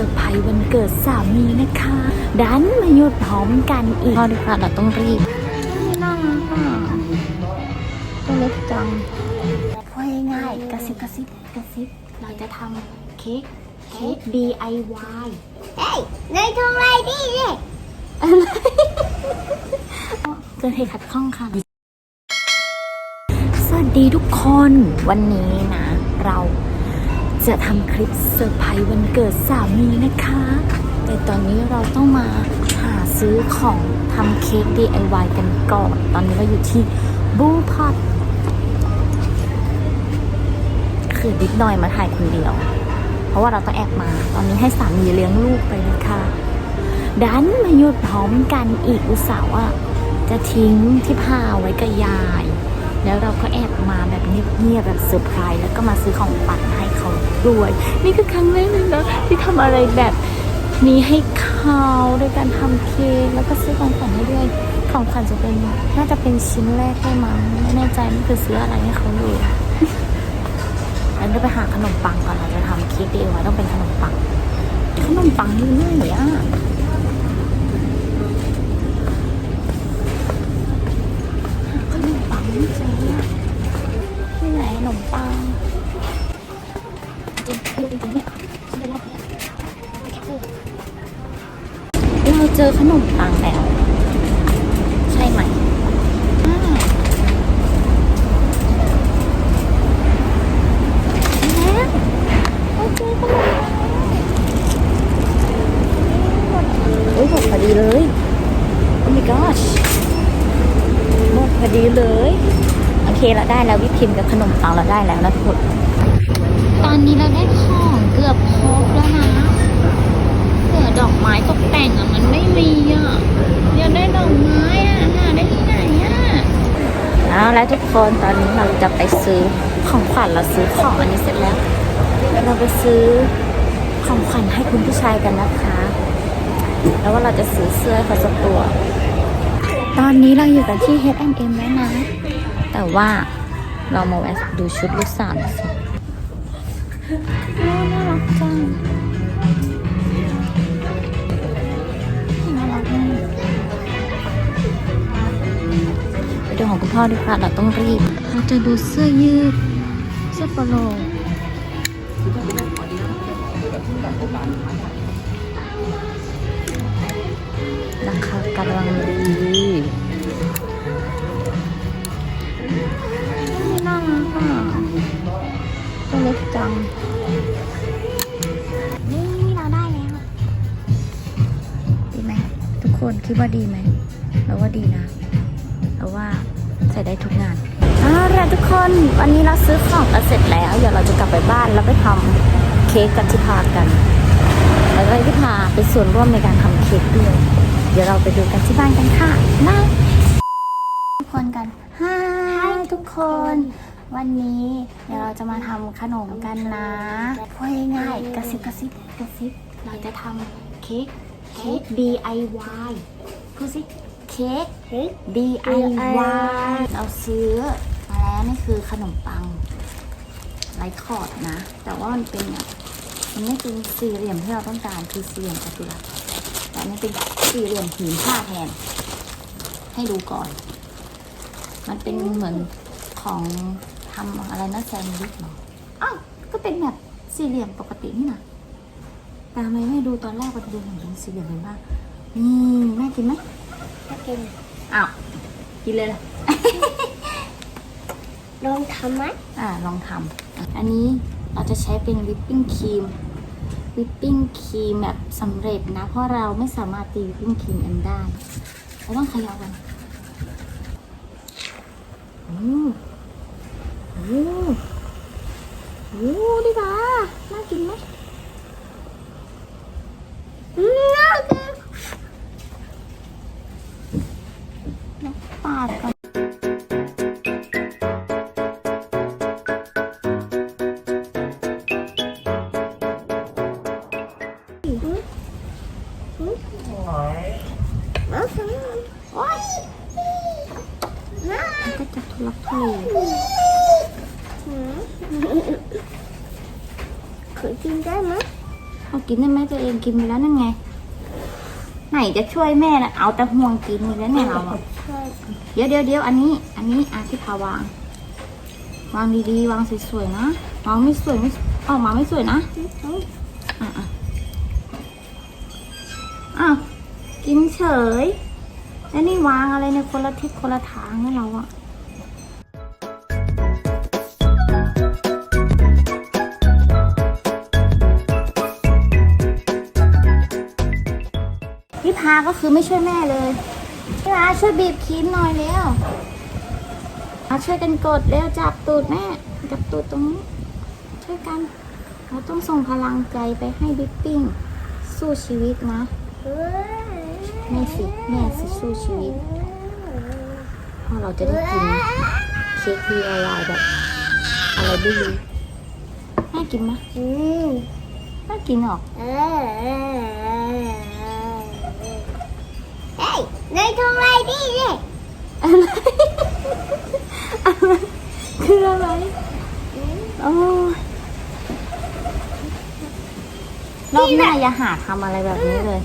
อร์ไพรส์วันเกิดสามีนะคะ ดันมาหยุดพร้อมกันอีกพอดีกว่าเราต้องรีบน่ารักอะตัวเล็กจังพูดง่ายๆกระซิบกระซิบกระซิบ เราจะทำเค้กเค้ก DIY เฮ้ยนายทำอะไรดิเนี่ยเกิดเหตุขัดข้องค่ะ สวัสดีทุกคนวันนี้นะ เรา จะทำคลิปเซอร์ไพรส์วันเกิดสามีนะคะ แต่ตอนนี้เราต้องมาหาซื้อของทำเค้ก DIY กันก่อน ตอนนี้เราอยู่ที่บูพอตคือดิดหน่อยมาถ่ายคนเดียว เพราะว่าเราต้องแอบมา ตอนนี้ให้สามีเลี้ยงลูกไปนะคะดันมาหยุดพร้อมกันอีกอุตส่าห์ว่าจะทิ้งที่ผ้าไว้กับยาย แล้วเราก็แอบมาแบบเงียบๆแบบเซอร์ไพรส์แล้วก็มาซื้อของปัดให้เขาด้วย นี่คือครั้งแรกเลยนะที่ทำอะไรแบบนี้ให้เขาโดยการทำเค้กแล้วก็ซื้อของขวัญให้ด้วยของขวัญจะเป็นน่าจะเป็นชิ้นแรกได้มั้งไม่แน่ใจนี่คือซื้ออะไรให้เขาอยู่แล้วเราไปหาขนมปังก่อนเราจะทำเค้กดีไว้ต้องเป็นขนมปังขนมปังอยู่ไหนอะ ข นมปังไม่เจออะที่ไหนขนมปังเราเจอขนมปังแล้ว ใช่ไหมอ่าแล้วเราเจอขนมปังโอ้ยหมดพอดีเลย โอ้ my gosh หมดพอดีเลย โอเคเราได้แล้ววิปครีมกับขนมปังเรา ได้แล้วนะทุกคน ตอนนี้เราได้ของเกือบครบแล้วนะเหลือดอกไม้ตกแต่งอะมันไม่มีอะอยากได้ดอกไม้อะหาได้ที่ไหนอะเอาแล้วทุกคนตอนนี้เราจะไปซื้อของขวัญเราซื้อของอันนี้เสร็จแล้ว เราไปซื้อของขวัญให้คุณผู้ชายกันนะคะ แล้วว่าเราจะซื้อเสื้อให้เขาสักตัว ตอนนี้เราอยู่กันที่ H&M แล้วนะ แต่ว่า เรามาแวะดูชุดลูกสาวสิน่ารักจังน่ารักมากไปดูของคุณพ่อดีกว่าเราต้องรีบ เราจะดูเสื้อยืด เสื้อโปโลราคากำลังาดีไหมเราว่าดีนะเราว่าใส่ได้ทุกงานเอาละทุกคนวันนี้เราซื้อของกันเสร็จแล้ว เดี๋ยวเราจะกลับไปบ้านแล้วไปทำเค้กกับทิพากันแล้วก็ให้ทิพาไปส่วนร่วมในการทำเค้กด้วย เดี๋ยวเราไปดูกันที่บ้านกันค่ะนะทุกคนกันฮายทุกคน วันนี้เดี๋ยวเราจะมาทำขนมกันนะพูดง่ายๆกระซิบกระซิบกระซิบเราจะทำเค้กเค้ก DIY พูดสิเค้กเฮ้ย DIY เราซื้อมาแล้วนี่คือขนมปังไร้ขอดนะ แต่ว่ามันเป็นแบบมันไม่เป็นสี่เหลี่ยมที่เราต้องการคือสี่เหลี่ยมจัตุรัสแต่อันนี่เป็นสี่เหลี่ยมผืนผ้าแทน ให้ดูก่อน มันเป็นเหมือนของทำอะไรนะแซนด์วิชเหรออ้าวก็เป็นแบบสี่เหลี่ยมปกตินี่นะแต่ทำไมไม่ดูตอนแรกมันดูเหมือนเป็นสี่เหลี่ยมเลยบ้า งนี่แม่กินไหมถ้ากินอ้าวกินเลยล่ะ ลองทำไหมอ่าลองทำอันนี้เราจะใช้เป็นวิปปิ้งครีมวิปปิ้งครีมแบบสำเร็จนะ เพราะเราไม่สามารถตีวิปปิ้งครีมเองได้เราต้องเขยับกันโอ้โหโอ้โหดิบาน่ากินไหม ลักทุเลเคยกินได้ไหมเขากินได้ไหมตัวเองกินไปแล้วนั่นไง ไหนจะช่วยแม่นะเอาแต่ห่วงกินอีกแล้วเนี่ยเราอะช่วยเดี๋ยวเดี๋ยวเดี๋ยวอันนี้ อันนี้อาที่พาวาง วางดีๆ วางสวยๆนะวางไม่สวยไม่ออกมาไม่สวยนะอะอะอ้าวกินเฉย แล้วนี่วางอะไรในยคนละทิศคนละทางให้เราอะาก็คือไม่ช่วยแม่เลยพี่พาช่วยบีบครีมหน่อยเร็วมาช่วยกันกดเร็วจับตูดแม่จับตูดตรงนี้ช่วยกันเราต้องส่งพลังใจไปให้บิ๊กปิ้งสู้ชีวิตนะแม่สิแม่สิสู้ชีวิตเพราะเราจะได้กินเค้ก DIY แบบอะไรไม่รู้แม่กินไหมอืมแม่กินหรอายทำอะไรดิเนี่ยอะไรอะไรคืออะไรโอ้ยรอบหน้าอย่าหาทำอะไรแบบนี้เลย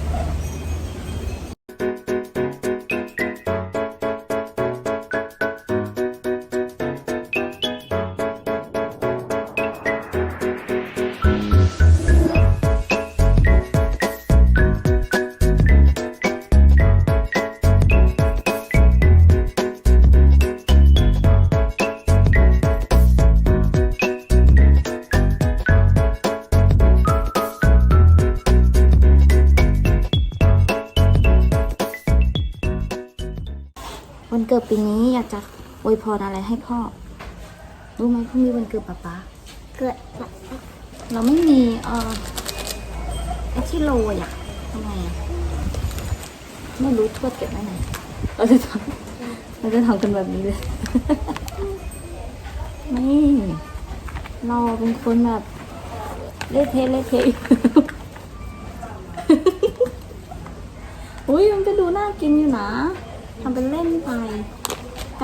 วันเกิดปีนี้อยากจะอวยพรอะไรให้พ่อ รู้ไหมพรุ่งนี้วันเกิดป๊าป๊าเกิดป๊าเราไม่มีเอ่อไอที่โรยอะทำไงอะไม่รู้ทวดเก็บไว้ไหนเราจะทำเราจะทำกันแบบนี้เลย ไม่เราเป็นคนแบบเละเทะเละเทะอุ้ยมันก็ดูน่ากินอยู่นะ ทำเป็นเล่นไป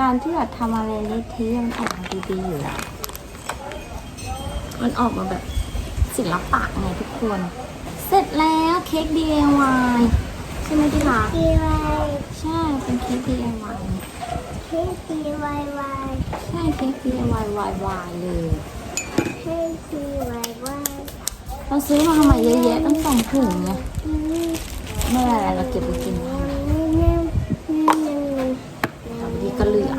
การที่แบบทำอะไรเละเทะมันออกมาดีๆอยู่แล้ว มันออกมาแบบศิลปะไงทุกคน เสร็จแล้วเค้ก DIY ใช่ไหมพี่คะดีวายใช่ เป็นเค้ก DIY เฮ้ยดีวายวายใช่เค้ก DIY Y Y เลยเฮ้ยดีวายวายเราซื้อมาทำไมเยอะแยะตั้งสองถุงไงอืมไม่เป็นไรเราเก็บไปกินได้ แต่บางทีก็เหลือ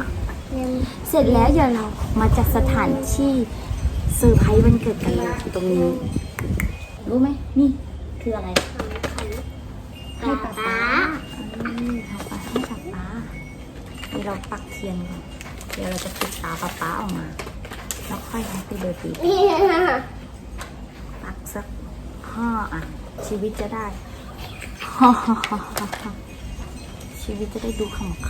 เสร็จแล้วเดี๋ยวเรามาจัดสถานที่เซอร์ไพรส์วันเกิดกันเลยอยู่ตรงนี้ รู้ไหมนี่คืออะไรให้ป๊าป๊าอืมให้ป๊าให้ป๊าป๊าเดี๋ยวเราปักเทียนก่อนเดี๋ยวเราจะปิดตาป๊าป๊าออกมาแล้วค่อยให้ไปเบอร์ตีปักสักห้าอันชีวิตจะได้ฮ่าฮ่าฮ่าฮ่าฮ่าชีวิตจะได้ดูขำข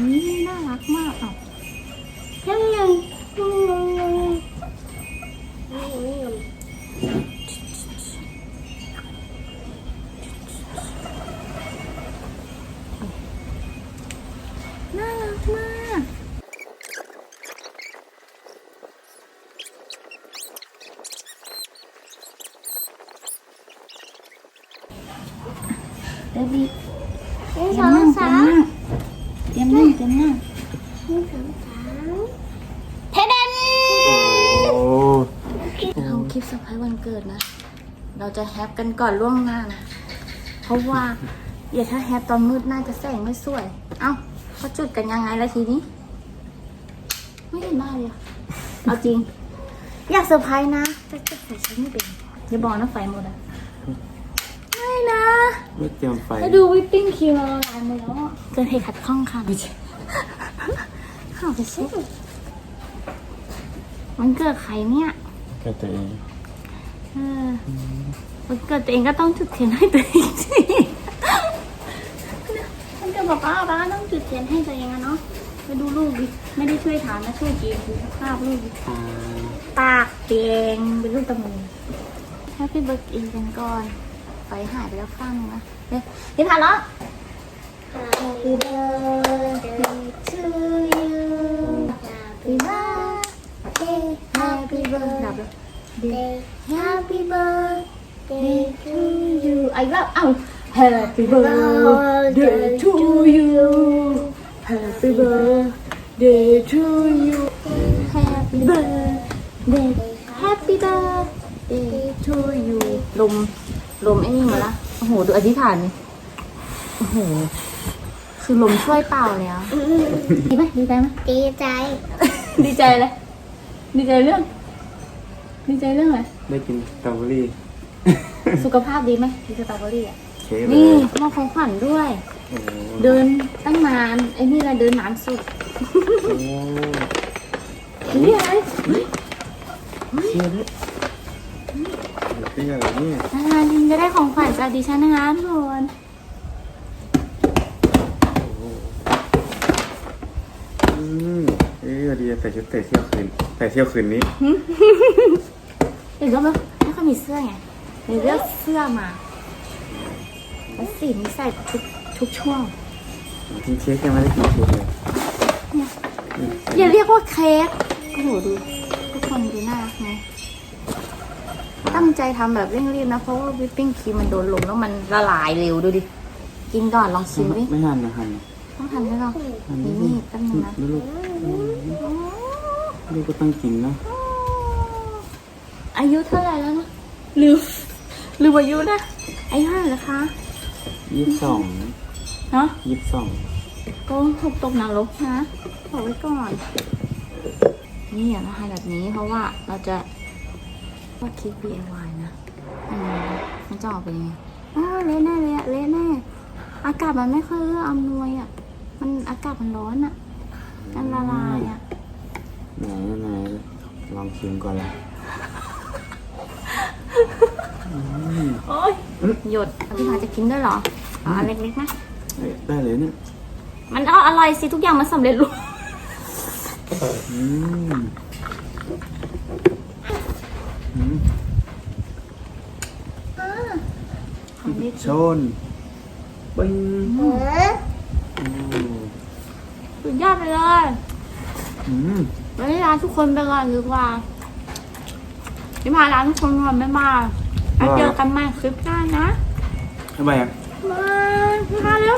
ำนี่น่ารักมากอะยังยังยังยังยังยังน่ารักมากเดวิดหนึ่งเตรีสยอมงนั่งสาม เตรียมนั่งเตรียมนั่งหนึ่งสองสามเทเดนโอ้เราคลิปเซอร์ไพรส์วันเกิดนะ เราจะแฮปกันก่อนล่วงหน้านะ เพราะว่าเดี๋ยวถ้าแฮปตอนมืดน่าจะแสงไม่สวย เอ้าเขาจุดกันยังไงละทีนี้ ไม่เห็นได้เลยอะเอาจริง อยากเซอร์ไพรส์นะแต่จะใส่ใช้ไม่เป็นอย่าบอกนะไฟหมดอะไม่ นะ ไม่เตรียมไฟให้ดูวิปปิ้งครีมเราละลายหมดแล้วอะเกิดเหตุขัดข้องค่ะไม่ใช่ข้าวไปเช็คมันเกิดใครเนี่ยแค่ตัวเองเออวันเกิดตัวเองก็ต้องจุดเทียนให้ตัวเองสิมันเกิดป้าป้าป้าต้องจุดเทียนให้ตัวเองอะเนาะไปดูลูกดิไม่ได้ช่วยทานนะช่วยกินดูสภาพลูกดิอ่าปากแดงเป็นลูกตะมูแฮปปี้เบิร์ดเองกันก่อน ไฟหายไปแล้วข้างนึงนะเดี๋ยวพี่ผ่านแล้ว Happy birthday to you. Happy birthday ดับแล้ว Happy birthday to you ไอ้แบบเอ้า Happy birthday to you Happy birthday to you Happy birthday Happy birthday to you ลม ลมไอ้นี่มาละโอ้โห ดูอธิษฐานนี่โอ้โห คือลมช่วยเปล่าเลยอะดีไหมดีใจไหม ดีใจ ดีใจเลยดีใจเรื่อง ดีใจเรื่องอะไร ได้กินสตรอเบอรี่สุขภาพดีไหมดีสตรอเบอรี่อะ เค้กเลนี่ยมอบของขวัญด้วย โอ้โหเดินตั้งนานไอ้นี่แหละเดินนานสุดโอ้นี่อะไรเชื่อ เป็นอะไรเนี่ยนานๆลินจะได้ของขวัญจากดิฉันนะคะทุกคนอืมเอ้ยดีใส่ชุดเตะเที่ยวคืนใส่เที่ยวคืนนี้เห็นว่าไม่ค่อยมีเสื้อไงเลยเลือกเสื้อมาแล้วสีนี้ใส่ทุกทุกช่วงกินเค้กยังไม่ได้กินเค้กเลยอย่าเรียกว่าเค้กโอ้โหดูทุกคนดูน่ารักไหม ตั้งใจทำแบบเร่งรีบนะ เพราะว่าวิปปิ้งครีมมันโดนลมแล้วมันละลายเร็วดูดิ กินก่อนลองชิมดิไม่หันนะหันต้องทำให้เราหันนี่นี่นี่แป๊บนึงนะลูกลูกก็ต้องกินนะ อายุเท่าไหร่แล้วนะลืมลืมอายุนะอายุเท่าไหร่นะคะยี่สิบสองเนาะยี่สิบสองก็ถูกตกนรกนะบอกไว้ก่อน นี่อย่ามาทำแบบนี้เพราะว่าเราจะ ว่าคิด DIY นะอืมมันจะออกเป็นยังไงอ้าวเละแน่เลยอะเละแน่ อากาศมันไม่ค่อยเอื้ออำนวยอะมันอากาศมันร้อนอะมันละลายอะไหนไหนลองชิมก่อนละโอ้ยหยดพี่พาจะกินด้วยเหรออ๋ออันเล็กๆนะเอ้ยได้เลยเนี่ยมันก็อร่อยสิทุกอย่างมันสำเร็จรูป อืมอืม ของเล็ก ชนปึ้งเออโอ้สุดยอดไปเลยอืมวันนี้ลาทุกคนไปก่อนดีกว่าพี่พาลาทุกคนก่อนไม่มาแล้วเจอกันใหม่คลิปหน้านะทำไมอะบายพี่พาเร็ว